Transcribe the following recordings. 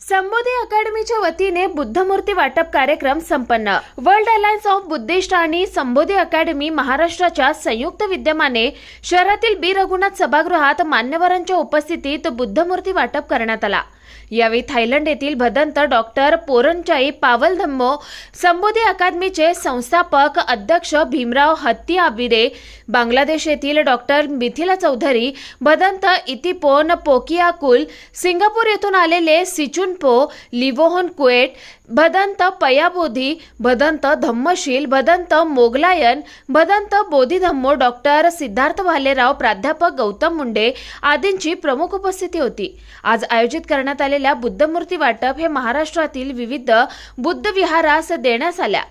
संबोधी अकॅडमीच्या वतीने बुद्धमूर्ती वाटप कार्यक्रम संपन्न. वर्ल्ड अलायन्स ऑफ बुद्धिस्ट आणि संबोधी अकॅडमी महाराष्ट्राच्या संयुक्त विद्यमाने शहरातील बी रघुनाथ सभागृहात मान्यवरांच्या उपस्थितीत बुद्धमूर्ती वाटप करण्यात आला. यावेळी थायलंड येथील भदंत डॉक्टर पोरनचाई पावल धम्मो संबोधी अकादमीचे संस्थापक अध्यक्ष भीमराव हत्ती आबिरे बांगलादेश येथील doctor Mithila Chaudhary Bhadant Itipon Pokiyakul Singapore येथून आलेले सिचुनपो लिवोहोन कुएट भदंत पयाबोधी भदंत धम्मशील भदंत मोगलायन भदंत बोधिधम्मो डॉक्टर सिद्धार्थ भालेराव प्राध्यापक गौतम मुंडे आदींची प्रमुख उपस्थिती होती. आज आयोजित करण्यात आलेल्या बुद्धमूर्ती वाटप हे महाराष्ट्रातील विविध बुद्ध विहारास देण्यात आल्या.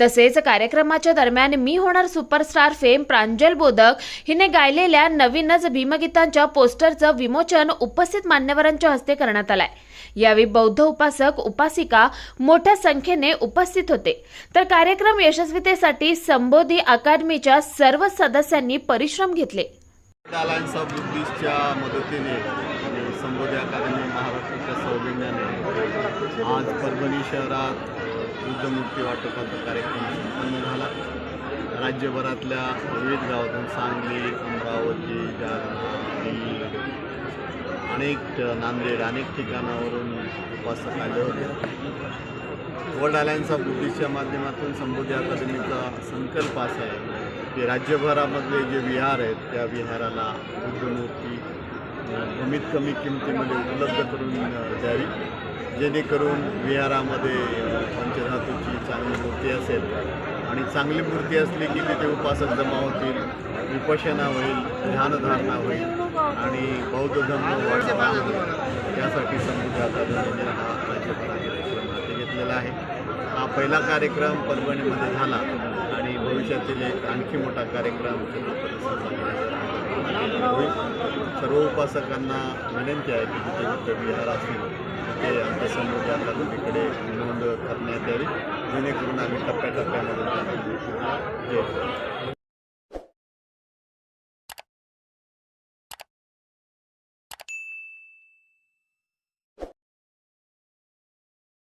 तसेच कार्यक्रमाच्या दरम्यान मी होणार सुपरस्टार फेम प्रांजल बोधक हिने गायलेल्या नवीनच भीमगीतांच्या पोस्टरचं विमोचन उपस्थित मान्यवरांच्या हस्ते करण्यात आलंय. यावेळी बौद्ध उपासक उपासिका मोठ्या संख्येने उपस्थित होते. तर कार्यक्रम यशस्वीतेसाठी संबोधी अकादमीच्या सर्व सदस्यांनी परिश्रम घेतले. मदतीने आणि महाराष्ट्राच्या सौजन्याने आज परभणी शहरात बुद्धमूर्ती वाटपाचा कार्यक्रम संपन्न झाला. राज्यभरातल्या विविध गावातून सांगली अमरावती जालना अनेक नांदेड अनेक ठिकाणावरून उपासक आले होते. वर्ल्ड अलायन्स ऑफ बुद्धिस्टच्या माध्यमातून संबोधी अकादमीचा संकल्प असा आहे की राज्यभरामधले जे विहार आहेत त्या विहाराला बुद्धमूर्ती कमीत कमी किमतीमध्ये उपलब्ध करून द्यावी. जेणेकरून विहारामध्ये पंचधातूची चांगली मूर्ती असेल आणि चांगली मूर्ती असली की तिथे उपासक जमा होतील विपशना होईल ध्यानधारणा होईल आणि बौद्ध धर्म वाढवा. यासाठी समृद्ध अकादमीने हा राज्यभरात हाती घेतलेला आहे. हा पहिला कार्यक्रम परभणीमध्ये झाला आणि भविष्यातील एक आणखी मोठा कार्यक्रम सर्व उपासकांना विनंती आहे की जिथे जिथे विहार असतील तिथे आमच्या समृद्ध अकादमीकडे नोंद करण्यात यावी. जेणेकरून आम्ही टप्प्याटप्प्यामध्ये जय